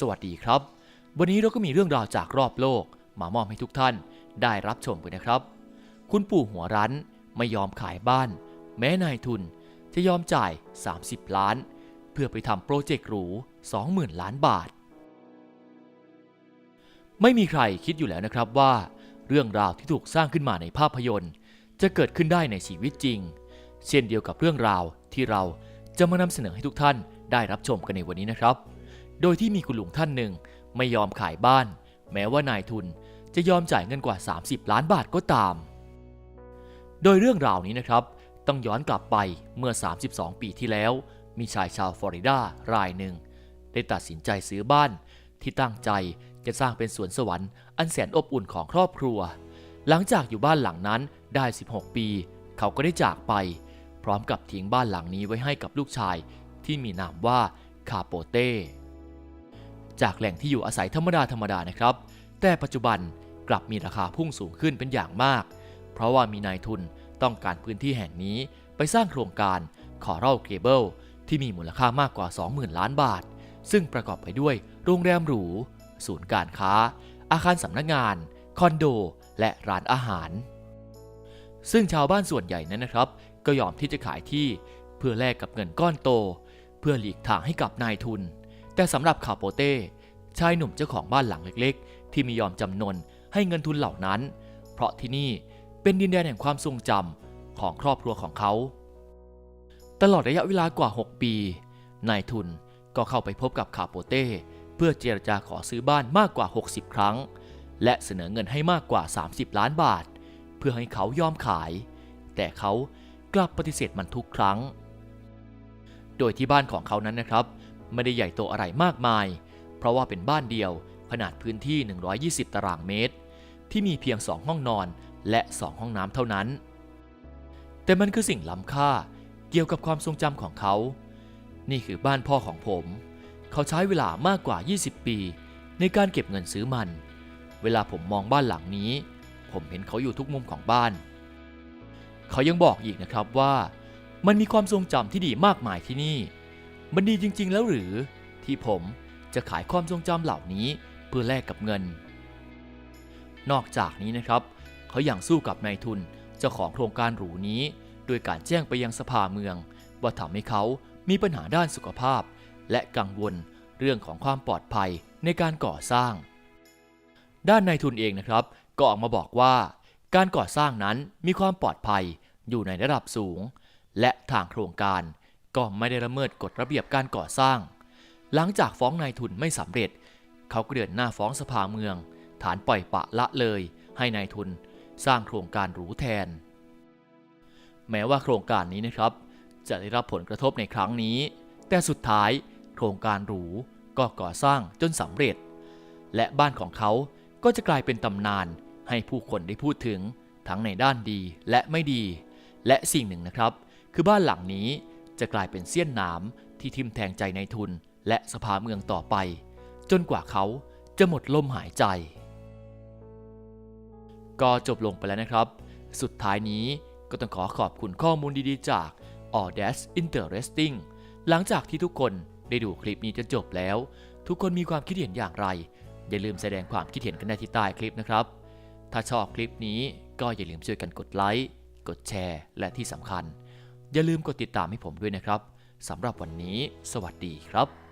สวัสดีครับ วันนี้เราก็มีเรื่องราวจากรอบโลก มามอบให้ทุกท่านได้รับชมกันนะครับ คุณปู่หัวรั้นไม่ยอมขายบ้าน แม้นายทุนจะยอมจ่าย 30 ล้าน เพื่อไปทำโปรเจกต์หรู 20,000 ล้านบาท ไม่มีใครคิดอยู่แล้วนะครับว่า เรื่องราวที่ถูกสร้างขึ้นมาในภาพยนตร์ จะเกิดขึ้นได้ในชีวิตจริง เช่นเดียวกับเรื่องราวที่เราจะมานำเสนอให้ทุกท่านได้รับชมกันในวันนี้นะครับ โดยที่มีคุณลุงท่านหนึ่งไม่ยอมขายบ้าน แม้ว่านายทุนจะยอมจ่ายเงินกว่า 30 ล้านบาทก็ตาม โดยเรื่องราวนี้นะครับ ต้องย้อนกลับไปเมื่อ 32 ปีที่แล้ว มีชายชาวฟลอริดารายหนึ่ง ได้ตัดสินใจซื้อบ้านที่ตั้งใจจะสร้างเป็นสวนสวรรค์อันแสนอบอุ่นของครอบครัว หลังจากอยู่บ้านหลังนั้นได้ 16 ปี เขาก็ได้จากไป พร้อมกับทิ้งบ้านหลังนี้ไว้ให้กับลูกชายที่มีนามว่าคาโปเต้ จากแหล่งที่อยู่อาศัยธรรมดาธรรมดานะครับ แต่ปัจจุบันกลับมีราคาพุ่งสูงขึ้นเป็นอย่างมาก เพราะว่ามีนายทุนต้องการพื้นที่แห่งนี้ไปสร้างโครงการคอรัลเคเบิลที่มีมูลค่ามากกว่า 20,000 ล้านบาท ซึ่งประกอบไปด้วยโรงแรมหรู ศูนย์การค้า อาคารสำนักงาน คอนโด และร้านอาหาร ซึ่งชาวบ้านส่วนใหญ่นั้นนะครับ ก็ยอมที่จะขายที่เพื่อแลกกับเงินก้อนโต เพื่อหลีกทางให้กับนายทุน แต่สำหรับคาโปเต้ชายหนุ่มเจ้าของบ้านหลังเล็กๆ ที่ไม่ยอมจำนนให้เงินทุนเหล่านั้น เพราะที่นี่เป็นดินแดนแห่งความทรงจำของครอบครัวของเขา ตลอดระยะเวลากว่า 6 ปี นายทุนก็เข้าไปพบกับคาโปเต้เพื่อเจรจาขอซื้อบ้านมากกว่า 60 ครั้ง และเสนอเงินให้มากกว่า 30 ล้านบาท เพื่อให้เขายอมขาย แต่เขากลับปฏิเสธมันทุกครั้ง โดยที่บ้านของเขานั้นนะครับ ไม่ได้ใหญ่โตอะไรมากมาย เพราะว่าเป็นบ้านเดียวขนาดพื้นที่ 120 ตารางเมตร ที่มีเพียง 2 ห้องนอนและ 2 ห้องน้ำเท่านั้น แต่มันคือสิ่งล้ำค่าเกี่ยวกับความทรงจำของเขา นี่คือบ้านพ่อของผม เขาใช้เวลามากกว่า 20 ปี ในการเก็บเงินซื้อมัน เวลาผมมองบ้านหลังนี้ ผมเห็นเขาอยู่ทุกมุมของบ้าน เขายังบอกอีกนะครับว่า มันมีความทรงจำที่ดีมากมายที่นี่ มันดีจริงๆแล้วหรือที่ผมจะขายความทรงจำเหล่านี้เพื่อแลกกับเงิน นอกจากนี้นะครับ เขายัางสู้กับนายทุนเจ้าของโครงการหรูนี้ โดยการแจ้งไปยังสภาเมือง ว่าทำให้เขามีปัญหาด้านสุขภาพ และกังวลเรื่องของความปลอดภัยในการก่อสร้าง ด้านนายทุนเองนะครับ ก็ออกมาบอกว่า การก่อสร้างนั้นมีความปลอดภัยอยู่ในระดับสูง และทางโครงการ ก็ไม่ได้ละเมิดกฎระเบียบการก่อสร้าง หลังจากฟ้องนายทุนไม่สำเร็จ เขาก็เดินหน้าฟ้องสภาเมือง ฐานปล่อยปะละเลย ให้นายทุนสร้างโครงการหรูแทน แม้ว่าโครงการนี้นะครับ จะได้รับผลกระทบในครั้งนี้ แต่สุดท้าย โครงการหรูก็ก่อสร้างจนสำเร็จ และบ้านของเขาก็จะกลายเป็นตำนานให้ผู้คนได้พูดถึงทั้งในด้านดีและไม่ดี และสิ่งหนึ่งนะครับ คือบ้านหลังนี้ จะกลายเป็นเสี้ยนหนามที่ทิ่มแทงใจในทุนและสภาเมืองต่อไป จนกว่าเขาจะหมดลมหายใจ ก็จบลงไปแล้วนะครับ สุดท้ายนี้ก็ต้องขอขอบคุณข้อมูลดีๆ จาก All That's Interesting หลังจากที่ทุกคนได้ดูคลิปนี้จนจบแล้ว ทุกคนมีความคิดเห็นอย่างไร อย่าลืมแสดงความคิดเห็นกันได้ที่ใต้คลิปนะครับ ถ้าชอบคลิปนี้ก็อย่าลืมช่วยกันกดไลค์ กดแชร์ และที่สำคัญ อย่าลืมกดติดตามให้ผมด้วยนะครับสำหรับวันนี้ สวัสดีครับ